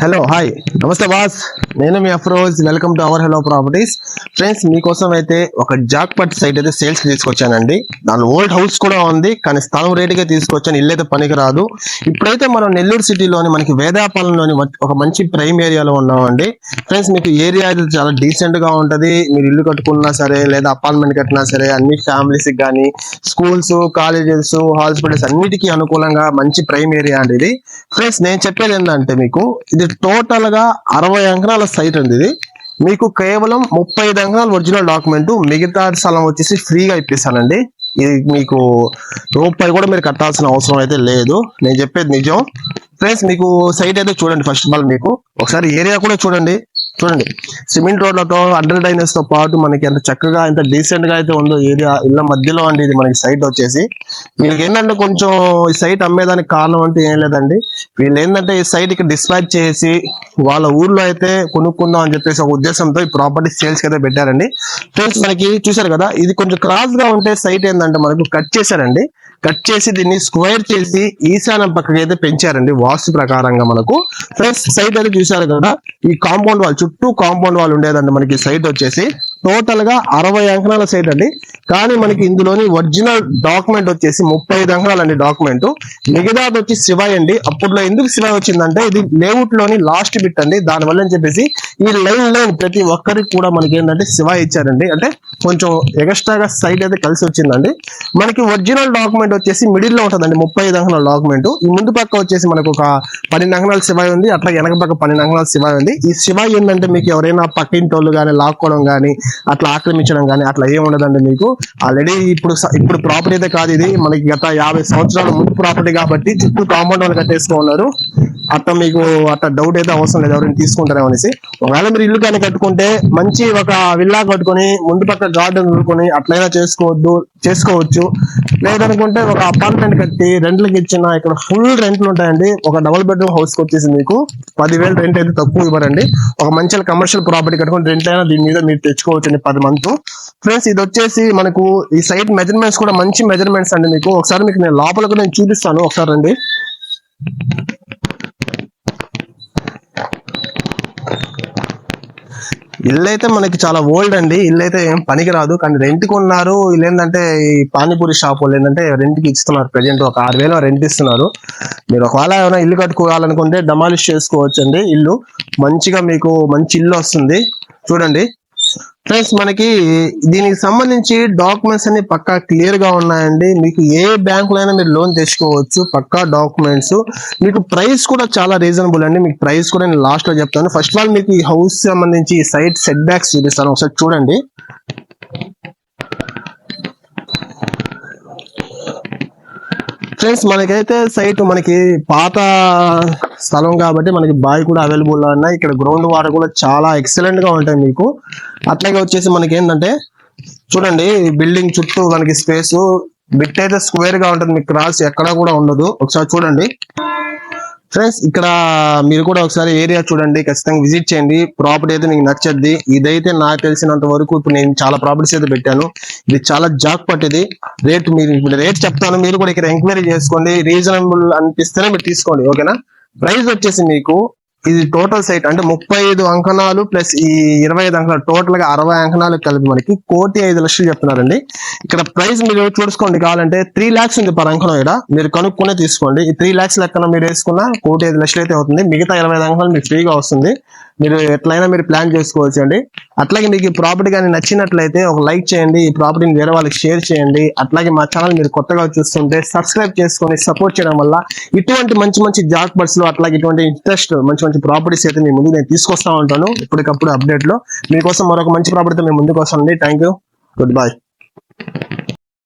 Hello hi నమస్తే boss నేను మీ Afroz. Welcome to our hello properties friends మీకోసం అయితే ఒక జాక్ పట్ సైట్ అయితే సేల్స్ తీసుకొచ్చానండి. దాని ఓల్డ్ హౌస్ కూడా ఉంది కానీ స్థలం రేటుగా తీసుకొచ్చాను. ఇల్లు అయితే పనికి రాదు. ఇప్పుడైతే మనం నెల్లూరు సిటీలోని మనకి వేదాపాలెంలోని ఒక మంచి ప్రైమ్ ఏరియాలో ఉన్నామండి. ఫ్రెండ్స్ మీకు ఏరియా అయితే చాలా డీసెంట్గా ఉంటది. మీరు ఇల్లు కట్టుకున్నా సరే లేదా అపార్ట్మెంట్ కట్టినా సరే అన్ని ఫ్యామిలీస్ కానీ స్కూల్స్ కాలేజెస్ హాస్పిటల్స్ అన్నిటికీ అనుకూలంగా మంచి ప్రైమ్ ఏరియా అండి ఇది. ఫ్రెండ్స్ నేను చెప్పేది ఏంటంటే మీకు ఇది టోటల్గా అరవై అంకణాల సైట్ అండి ఇది. మీకు కేవలం ముప్పై ఐదు ఒరిజినల్ డాక్యుమెంట్ మిగతా స్థలం వచ్చేసి ఫ్రీగా ఇప్పిస్తానండి. ఇది మీకు రూపాయి కూడా మీరు కట్టాల్సిన అవసరం అయితే లేదు. నేను చెప్పేది నిజం. ఫ్రెండ్స్ మీకు సైట్ అయితే చూడండి ఫస్ట్ ఆఫ్ ఆల్ మీకు. ఒకసారి ఏరియా కూడా చూడండి. చూడండి. సిమెంట్ రోడ్లతో అండర్ డైనర్స్తో పాటు మనకి ఎంత చక్కగా ఎంత డీసెంట్గా అయితే ఉందో ఏరియా ఇళ్ళ మధ్యలో అండి ఇది మనకి సైట్ వచ్చేసి. వీళ్ళకి ఏంటంటే కొంచెం ఈ సైట్ అమ్మేదానికి కారణం అంటే ఏం లేదండి. వీళ్ళు ఏంటంటే ఈ సైట్ ఇక్కడ డిస్పాచ్ చేసి వాళ్ళ ఊర్లో అయితే కొనుక్కుందాం అని చెప్పేసి ఒక ఉద్దేశంతో ఈ ప్రాపర్టీ సేల్స్ అయితే పెట్టారండి. ఫ్రెండ్స్ మనకి చూసారు కదా ఇది కొంచెం క్రాస్గా ఉంటే సైట్ ఏంటంటే మనకు కట్ చేశారండి. కట్ చేసి దీన్ని స్క్వేర్ చేసి ఈశాన్యం పక్కకి అయితే పెంచారండి. వాస్తు ప్రకారంగా మనకు ఫ్రెండ్స్ సైట్ అయితే చూసారు కదా ఈ కాంపౌండ్ వాల్ చుట్టూ కాంపౌండ్ వాల్ ఉండేదండి మనకి సైడ్ వచ్చేసి. టోటల్గా అరవై అంకణాల సైట్ అండి. కానీ మనకి ఇందులోని ఒరిజినల్ డాక్యుమెంట్ వచ్చేసి ముప్పై ఐదు అంకణాలు అండి డాక్యుమెంట్. మిగతాది వచ్చి శివాయ్ అండి. అప్పట్లో ఎందుకు శివాయ్ వచ్చిందంటే ఇది లేఅవుట్లోని లాస్ట్ బిట్ అండి. దానివల్ల అని చెప్పేసి ఈ లైన్ లైన్ ప్రతి ఒక్కరికి కూడా మనకి ఏంటంటే శివ ఇచ్చారండి. అంటే కొంచెం ఎక్స్ట్రాగా సైట్ అయితే కలిసి వచ్చిందండి. మనకి ఒరిజినల్ డాక్యుమెంట్ వచ్చేసి మిడిల్లో ఉంటుందండి. ముప్పై ఐదు అంకణాల డాక్యుమెంట్ ఈ ముందు పక్క వచ్చేసి మనకు ఒక పన్నెండు అంకణాల శివాయి ఉంది. అట్లా వెనక పక్క పన్నెండు అంకణాల శివాయి ఉంది. ఈ శివాయి ఏంటంటే మీకు ఎవరైనా పక్కింటోళ్ళు కానీ లాక్కోవడం కానీ అట్లా ఆక్రమించడం కానీ అట్లా ఏం ఉండదండి మీకు. ఆల్రెడీ ఇప్పుడు ఇప్పుడు ప్రాపర్టీ అయితే కాదు ఇది. మనకి గత యాభై సంవత్సరాల ముందు ప్రాపర్టీ కాబట్టి చుట్టూ కాంపౌండ్ వాళ్ళు కట్టేసుకున్నారు అట్ట మీకు అట్ట డౌట్ అయితే అవసరం లేదు. ఎవరైనా తీసుకుంటారేమో అనేసి. ఒకవేళ మీరు ఇల్లు కానీ కట్టుకుంటే మంచి ఒక విల్లా కట్టుకొని ముందు పక్క గార్డెన్ కట్టుకొని అట్లయినా చేసుకోవద్దు చేసుకోవచ్చు. లేదనుకుంటే ఒక అపార్ట్మెంట్ కట్టి రెంట్లకు ఇచ్చిన ఇక్కడ ఫుల్ రెంట్లు ఉంటాయండి. ఒక డబుల్ బెడ్రూమ్ హౌస్కి వచ్చేసి మీకు పదివేలు రెంట్ అయితే తక్కువ ఇవ్వరండి. ఒక మంచి కమర్షియల్ ప్రాపర్టీ కట్టుకుని రెంట్ అయినా దీని మీద మీరు తెచ్చుకోవచ్చండి పది మంత్. ఫ్రెండ్స్ ఇది వచ్చేసి మనకు ఈ సైట్ మెజర్మెంట్స్ కూడా మంచి మెజర్మెంట్స్ అండి మీకు. ఒకసారి మీకు నేను లోపలకు నేను చూపిస్తాను. ఒకసారి రండి. ఇల్లు అయితే మనకి చాలా ఓల్డ్ అండి. ఇల్లు అయితే ఏం పనికిరాదు. కానీ రెంట్ కొన్నారు. ఇల్లు ఏంటంటే ఈ పానీపూరి షాప్ వాళ్ళు ఏంటంటే రెంట్కి ఇస్తున్నారు. ప్రజెంట్ ఒక ఆరు వేలు రెంట్ ఇస్తున్నారు. మీరు ఒకవేళ ఏమైనా ఇల్లు కట్టుకోవాలనుకుంటే డమాలిష్ చేసుకోవచ్చు అండి ఇల్లు మంచిగా మీకు మంచి ఇల్లు వస్తుంది. చూడండి. ఫ్రెండ్స్ మనకి దీనికి సంబంధించి డాక్యుమెంట్స్ అన్ని పక్కా క్లియర్గా ఉన్నాయండి. మీకు ఏ బ్యాంక్లో అయినా మీరు లోన్ తెచ్చుకోవచ్చు పక్కా డాక్యుమెంట్స్ మీకు ప్రైస్ కూడా చాలా రీజనబుల్ అండి. మీకు ప్రైస్ కూడా నేను లాస్ట్లో చెప్తాను. ఫస్ట్ ఆఫ్ ఆల్ మీకు ఈ హౌస్ సంబంధించి సైట్ సెట్ బ్యాక్స్ చూపిస్తాను. ఒకసారి చూడండి. ఫ్రెండ్స్ మనకైతే సైట్ మనకి పాత స్థలం కాబట్టి మనకి బావి కూడా అవైలబుల్లో ఉన్నాయి. ఇక్కడ గ్రౌండ్ వాటర్ కూడా చాలా ఎక్సలెంట్గా ఉంటాయి మీకు. అట్లాగే వచ్చేసి మనకి ఏంటంటే చూడండి బిల్డింగ్ చుట్టూ మనకి స్పేస్ బిట్ అయితే స్క్వేర్గా ఉంటుంది. మీకు క్రాస్ ఎక్కడా కూడా ఉండదు. ఒకసారి చూడండి. ఫ్రెండ్స్ ఇక్కడ మీరు కూడా ఒకసారి ఏరియా చూడండి. ఖచ్చితంగా విజిట్ చేయండి. ప్రాపర్టీ అయితే మీకు నచ్చద్ది. ఇదైతే నాకు తెలిసినంత వరకు ఇప్పుడు నేను చాలా ప్రాపర్టీస్ అయితే పెట్టాను. ఇది చాలా జాక్ పట్టేది రేట్ మీరు ఇప్పుడు రేట్ చెప్తాను. మీరు కూడా ఇక్కడ ఎంక్వైరీ చేసుకోండి. రీజనబుల్ అనిపిస్తేనే మీరు తీసుకోండి. ఓకేనా ప్రైస్ వచ్చేసి మీకు ఇది టోటల్ సైట్ అంటే ముప్పై ఐదు అంకణాలు ప్లస్ ఈ ఇరవై ఐదు అంకణాలు టోటల్గా అరవై అంకణాలు కలిపి మనకి కోటి ఐదు లక్షలు చెప్తున్నారండి. ఇక్కడ ప్రైస్ మీరు చూసుకోండి కావాలంటే త్రీ లాక్స్ ఉంది పర్ అంకణం ఇక్కడ. మీరు కనుక్కునే తీసుకోండి. ఈ త్రీ లాక్స్ లెక్కన మీరు వేసుకున్న కోటి ఐదు లక్షలు అయితే అవుతుంది. మిగతా ఇరవై ఐదు అంకణాలు మీకు ఫ్రీగా వస్తుంది. మీరు ఎట్లయినా మీరు ప్లాన్ చేసుకోవచ్చు అండి. అట్లాగే మీకు ఈ ప్రాపర్టీ కానీ నచ్చినట్లయితే ఒక లైక్ చేయండి. ఈ ప్రాపర్టీని వేరే వాళ్ళకి షేర్ చేయండి. అట్లాగే మా ఛానల్ మీరు కొత్తగా చూస్తుంటే సబ్స్క్రైబ్ చేసుకొని సపోర్ట్ చేయడం వల్ల ఇటువంటి మంచి మంచి జాబ్ బర్డ్స్లో అట్లాగే ఇటువంటి ఇంట్రెస్ట్ మంచి మంచి ప్రాపర్టీస్ అయితే మీ ముందు నేను తీసుకొస్తా ఉంటాను. ఎప్పటికప్పుడు అప్డేట్లో. మీకోసం మరొక మంచి ప్రాపర్టీతో మేము ముందుకు వస్తానండి. Thank you good bye